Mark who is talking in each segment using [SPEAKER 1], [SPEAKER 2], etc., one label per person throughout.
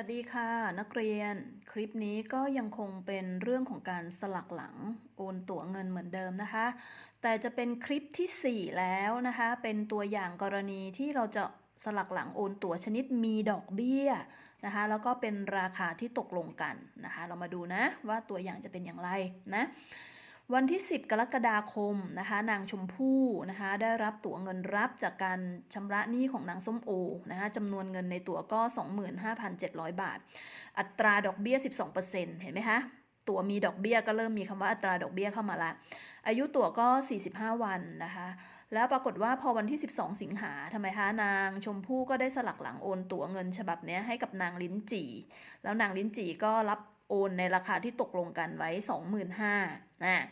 [SPEAKER 1] วัสดีค่ะ นักเรียนคลิปนี้ก็ยังคงเป็นเรื่องของการสลักหลังโอนตั๋วเงินเหมือนเดิมนะคะ แต่จะเป็นคลิปทีสี่ 4 แล้วนะคะ เป็นตัวอย่างกรณีที่เราจะสลักหลังโอนตั๋วชนิดมีดอกเบี้ยนะคะ แล้วก็เป็นราคาที่ตกลงกันนะคะ เรามาดูนะว่าตัวอย่างจะเป็นอย่างไรนะ วันที่ 10 กรกฎาคมนะคะนางชมพู่นะคะได้รับตั๋วเงินรับจากการชำระหนี้ของนางส้มโอนะคะจำนวนเงินในตั๋วก็ 25,700 บาท อัตราดอกเบี้ย 12%เห็นไหมคะตั๋วมีดอกเบี้ยก็เริ่มมีคำว่าอัตราดอกเบี้ยเข้ามาละ อายุตั๋วก็ 45 วันนะคะ แล้วปรากฏว่าพอวันที่ 12 สิงหาทำไมคะนางชมพู่ก็ได้สลักหลังโอนตั๋วเงินฉบับนี้ให้กับนางลิ้นจี่ แล้วนางลิ้นจี่ก็รับ โอนในราคาที่ตกลงกันไว้ 25,000นะ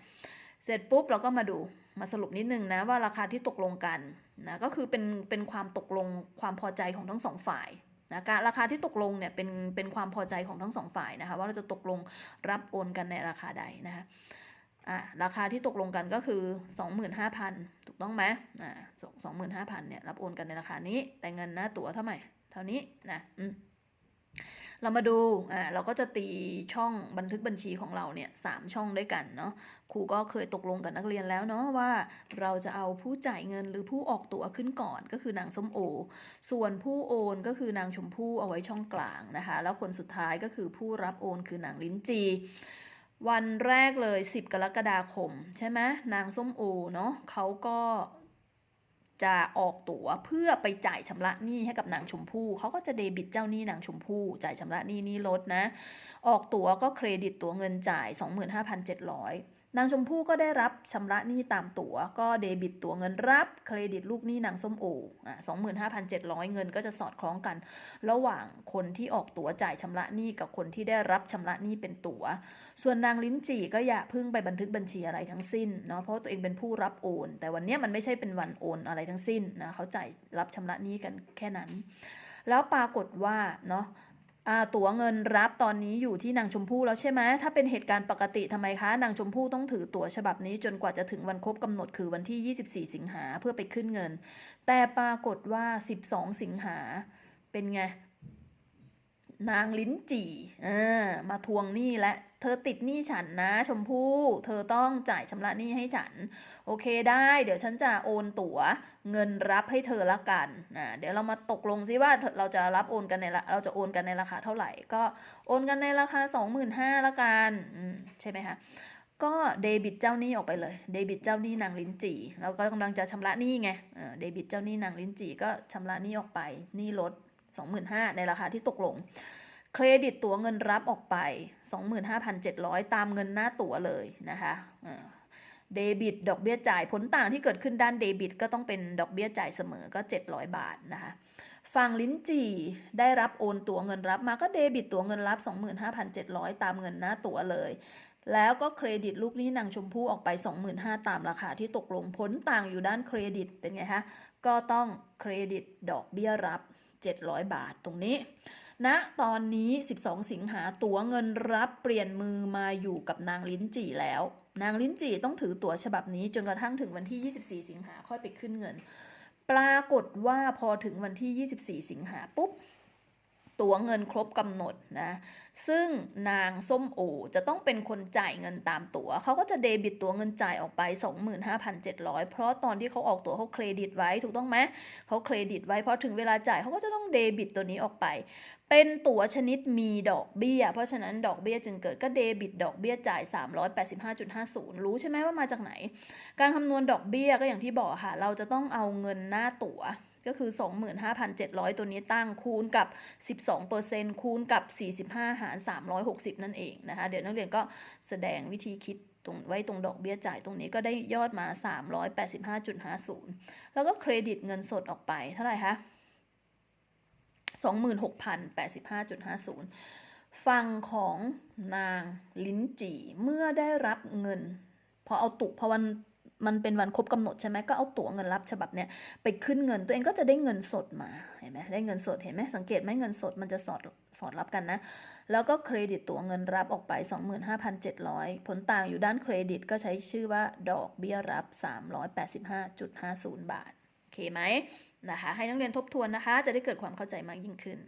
[SPEAKER 1] เสร็จปุ๊บเราก็มาดูมาสรุปนิดนึงนะว่าราคาที่ตกลงกันนะก็คือเป็นเป็นความตกลงความพอใจของทั้งสองฝ่ายนะการราคาที่ตกลงเนี่ยเป็นเป็นความพอใจของทั้งสองฝ่ายนะคะว่าเราจะตกลงรับโอนกันในราคาใดนะคะอะราคาที่ตกลงกันก็คือ 25,000 ถูกต้องไหมอ่าสองหมื่นห้าพันเนี่ยรับโอนกันในราคานี้แต่เงินหน้าตั๋วเท่าไหร่เท่านี้นะอืม เรามาดูอ่าเราก็จะตีช่องบันทึกบัญชีของเราเนี่ยสามช่องด้วยกันเนาะครูก็เคยตกลงกับนักเรียนแล้วเนาะว่า เราจะเอาผู้จ่ายเงินหรือผู้ออกตั๋วขึ้นก่อนก็คือนางส้มโอ ส่วนผู้โอนก็คือนางชมพู่เอาไว้ช่องกลางนะคะ แล้วคนสุดท้ายก็คือผู้รับโอนคือนางลิ้นจีวันแรกเลย 10 กรกฎาคม ใช่ไหมนางส้มโอเนาะเขาก็ จะออกตั๋วเพื่อไปจ่ายชำระหนี้ให้กับนางชมพู่เขาก็จะเดบิตเจ้าหนี้นางชมพู่จ่ายชำระหนี้นี่ลดนะ ออกตั๋วก็เครดิตตั๋วเงินจ่าย 25,700 นางชมพู่ก็ได้รับชำระหนี้ตามตั๋ว ก็เดบิตตั๋วเงินรับ เครดิตลูกหนี้นางส้มโออะ25,700 เงินก็จะสอดคล้องกัน ระหว่างคนที่ออกตั๋วจ่ายชำระหนี้กับคนที่ได้รับชำระหนี้เป็นตั๋ว ส่วนนางลิ้นจี่ก็อย่าเพึ่งไปบันทึกบัญชีอะไรทั้งสิ้นเนาะเพราะตัวเองเป็นผู้รับโอน แต่วันนี้มันไม่ใช่เป็นวันโอนอะไรทั้งสิ้นนะเขาจ่ายรับชำระหนี้กันแค่นั้น แล้วปรากฏว่าเนาะ ตั๋วเงินรับตอนนี้อยู่ที่นางชมพู่แล้วใช่ไหมถ้าเป็นเหตุการณ์ปกติทำไมคะ นางชมพู่ต้องถือตั๋วฉบับนี้จนกว่าจะถึงวันครบกำหนดคือวันที่ 24 สิงหาเพื่อไปขึ้นเงิน แต่ปรากฏว่า 12 สิงหาเป็นไง นางลิ้นจี่มาทวงหนี้และ เธอติดหนี้ฉันนะ ชมพู่ เธอต้องจ่ายชำระหนี้ให้ฉัน โอเคได้ เดี๋ยวฉันจะโอนตั๋วเงินรับให้เธอละกันนะเดี๋ยวเรามาตกลงซิว่าเราจะรับโอนกันในเราจะโอนกันในราคาเท่าไหร่ ก็โอนกันในราคา 25,000ละกันใช่ไหมคะก็เดบิตเจ้าหนี้ออกไปเลย เดบิตเจ้าหนี้นางลิ้นจี่เราก็กำลังจะชำระหนี้ไงเดบิตเจ้าหนี้นางลิ้นจี่ก็ชำระหนี้ออกไปหนี้ลด 25,000ในราคาที่ตกลง เครดิตตั๋วเงินรับออกไป 25,700 ตามเงินหน้าตั๋วเลยนะคะเดบิตดอกเบี้ยจ่ายผลต่างที่เกิดขึ้นด้านเดบิต ก็ต้องเป็นดอกเบี้ยจ่ายเสมอก็ 700 บาทนะคะฝั่งลิ้นจี่ได้รับโอนตั๋วเงินรับมาก็เดบิตตั๋วเงินรับ 25,700 ตามเงินหน้าตั๋วเลย แล้วก็เครดิตลูกนี้นางชมพู่ออกไป 25,000ตามราคาที่ตกลงผลต่างอยู่ด้านเครดิตเป็นไงคะ ก็ต้องเครดิตดอกเบี้ยรับ 700 บาทตรงนี้ณนะตอนนี้ 12 สิงหาตั๋วเงินรับเปลี่ยนมือมาอยู่กับนางลิ้นจี่แล้ว นางลิ้นจี่ต้องถือตั๋วฉบับนี้จนกระทั่งถึงวันที่ 24 สิงหาค่อยไปขึ้นเงิน ปรากฏว่าพอถึงวันที่ 24 สิงหาปุ๊บ ตั๋วเงินครบกำหนดนะ ซึ่งนางส้มโอจะต้องเป็นคนจ่ายเงินตามตั๋วเขาก็จะเดบิตตั๋วเงินจ่ายออกไป 25,700 เพราะตอนที่เขาออกตั๋วเขาเครดิตไว้ถูกต้องไหมเขาเครดิตไว้พอถึงเวลาจ่ายเขาก็จะต้องเดบิตตัวนี้ออกไป เป็นตั๋วชนิดมีดอกเบี้ย เพราะฉะนั้นดอกเบี้ยจึงเกิดก็เดบิตดอกเบี้ยจ่าย 385.50 รู้ใช่ไหมว่ามาจากไหน การคำนวณดอกเบี้ยก็อย่างที่บอกค่ะ เราจะต้องเอาเงินหน้าตั๋ว ก็คือ 25,700 ตัวนี้ตั้งคูณกับ 12%คูณกับ 45 หาร 360 นั่นเองนะคะ เดี๋ยวนักเรียนก็แสดงวิธีคิดตรงไว้ตรงดอกเบี้ยจ่ายตรงนี้ก็ได้ยอดมา 385.50 แล้วก็เครดิตเงินสดออกไปเท่าไหร่คะ 26,085.50 ฝั่งของนางลิ้นจี่เมื่อได้รับเงิน พอเอาตุกพอวัน มันเป็นวันครบกำหนดใช่ไหมก็เอาตั๋วเงินรับฉบับเนี้ยไปขึ้นเงินตัวเองก็จะได้เงินสดมาเห็นไหมได้เงินสดเห็นไหมสังเกตไหมเงินสดมันจะสอดสอดรับกันนะ แล้วก็เครดิตตั๋วเงินรับออกไป 25,700 ผลต่างอยู่ด้านเครดิตก็ใช้ชื่อว่าดอกเบี้ยรับ 385.50 บาทโอเคไหมนะคะให้นักเรียนทบทวนนะคะ จะได้เกิดความเข้าใจมากยิ่งขึ้น